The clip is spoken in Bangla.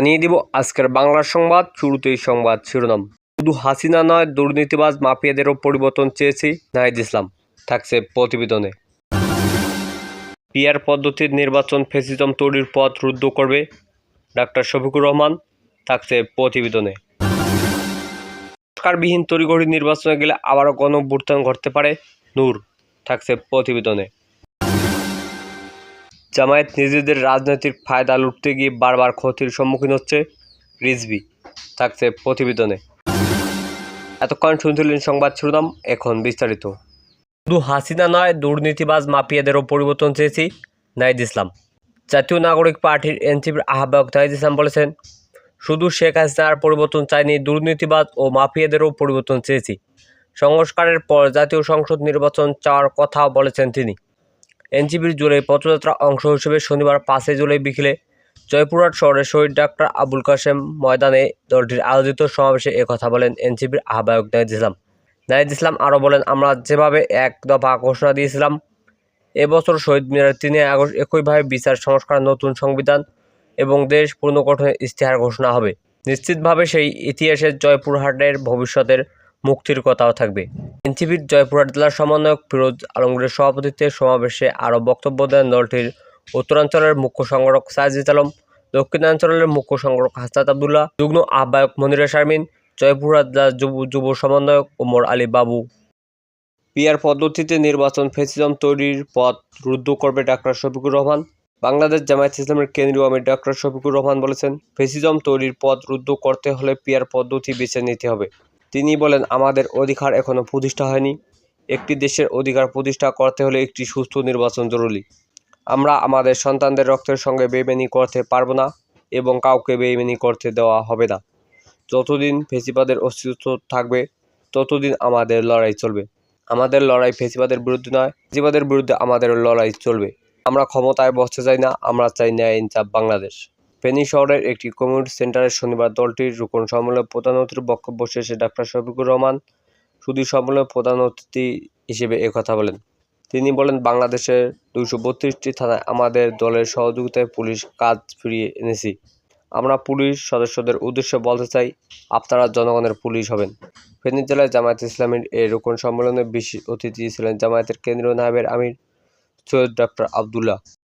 জানিয়ে দিব আজকের বাংলার সংবাদ, শুরুতেই সংবাদ শিরোনাম। শুধু হাসিনা নয়, দুর্নীতিবাজ মাফিয়াদেরও পরিবর্তন চেয়েছি নাহিদ ইসলাম, থাকছে প্রতিবেদনে। পিয়ার পদ্ধতির নির্বাচন ফেসিজম তৈরির পথ রুদ্ধ করবে ডাক্তার শফিকুর রহমান, থাকছে প্রতিবেদনে। সরকারবিহীন তড়িঘড়ি নির্বাচনে গেলে আবারও গণভ্যুত্থান ঘটতে পারে নূর, থাকছে প্রতিবেদনে। জামায়াত নিজেদের রাজনৈতিক ফায়দা লুটতে গিয়ে বারবার ক্ষতির সম্মুখীন হচ্ছে রিজভি, থাকছে প্রতিবেদনে। এতক্ষণ শুনছিলেন সংবাদ শিরোনাম, এখন বিস্তারিত। শুধু হাসিনা নয়, দুর্নীতিবাজ মাফিয়াদেরও পরিবর্তন চেয়েছি নাহিদ ইসলাম। জাতীয় নাগরিক পার্টির এনসিপির আহ্বায়ক নাহিদ ইসলাম বলেছেন, শুধু শেখ হাসিনার পরিবর্তন চাইনি, দুর্নীতিবাজ ও মাফিয়াদেরও পরিবর্তন চেয়েছি। সংস্কারের পর জাতীয় সংসদ নির্বাচন চাওয়ার কথাও বলেছেন তিনি। এনজিপির জুলাই পথযাত্রা অংশ হিসেবে শনিবার পাঁচই জুলাই বিকেলে জয়পুরহাট শহরের শহীদ ডাক্তার আবুল কাশেম ময়দানে দলটির আয়োজিত সমাবেশে একথা বলেন এনজিপির আহ্বায়ক নাহিদ ইসলাম। নাহিদ ইসলাম আরও বলেন, আমরা যেভাবে এক দফা ঘোষণা দিয়েছিলাম এবছর শহীদ মিনার তিন আগস্ট একইভাবে বিচার, সংস্কার, নতুন সংবিধান এবং দেশ পুনর্গঠনের ইশতেহার ঘোষণা হবে। নিশ্চিতভাবে সেই ইতিহাসের জয়পুরহাটের ভবিষ্যতের মুক্তির কথাও থাকবে। এনসিপির জয়পুরহাট জেলার সমন্বয়ক ফিরোজ আলমগীরের সভাপতিত্বে সমাবেশে আরও বক্তব্য দেন দলটির উত্তরাঞ্চলের মুখ্য সংগঠক সাজিদ আলম, দক্ষিণাঞ্চলের মুখ্য সংগঠক হাসনাত আবদুল্লাহ, যুগ্ম আহ্বায়ক মনিরা শারমিন, জয়পুরহাট জেলার যুব যুব সমন্বয়ক ওমর আলী বাবু। পিয়ার পদ্ধতিতে নির্বাচন ফেসিজম তৈরির পথ রুদ্ধ করবে ডাক্তার শফিকুর রহমান। বাংলাদেশ জামায়াত ইসলামের কেন্দ্রীয় আমির ডাক্তার শফিকুর রহমান বলেছেন, ফেসিজম তৈরির পথ রুদ্ধ করতে হলে পিয়ার পদ্ধতি বেছে নিতে হবে। তিনি বলেন, আমাদের অধিকার এখনও প্রতিষ্ঠা হয়নি। একটি দেশের অধিকার প্রতিষ্ঠা করতে হলে একটি সুস্থ নির্বাচন জরুরি। আমরা আমাদের সন্তানদের রক্তের সঙ্গে বেইমানি করতে পারব না এবং কাউকে বেইমানি করতে দেওয়া হবে না। যতদিন ফেসিবাদের অস্তিত্ব থাকবে, ততদিন আমাদের লড়াই চলবে। আমাদের লড়াই ফেসিবাদের বিরুদ্ধে নয়, ফেসিবাদের বিরুদ্ধে আমাদের লড়াই চলবে। আমরা ক্ষমতায় বসতে চাই না, আমরা চাই ন্যায় ইনসাফ বাংলাদেশ। ফেনী শহরের একটি কমিউনিটি সেন্টারে শনিবার দলটির রুকন সম্মেলনে প্রধান অতিথির বক্তব্য শেষে ডাক্তার শফিকুর রহমান সুদী সম্মেলনে প্রধান অতিথি হিসেবে কথা বলেন। তিনি বলেন, বাংলাদেশের দুইশো বত্রিশটি থানায় আমাদের দলের সহযোগিতায় পুলিশ কাজ ফিরিয়ে এনেছি। আমরা পুলিশ সদস্যদের উদ্দেশ্যে বলতে চাই, আপনারা জনগণের পুলিশ হবেন। ফেনী জেলায় জামায়াত ইসলামীর এই রোকন সম্মেলনে বিশেষ অতিথি ছিলেন জামায়াতের কেন্দ্রীয় নায়েবের আমির সৈয়দ ডক্টর আবদুল্লাহ।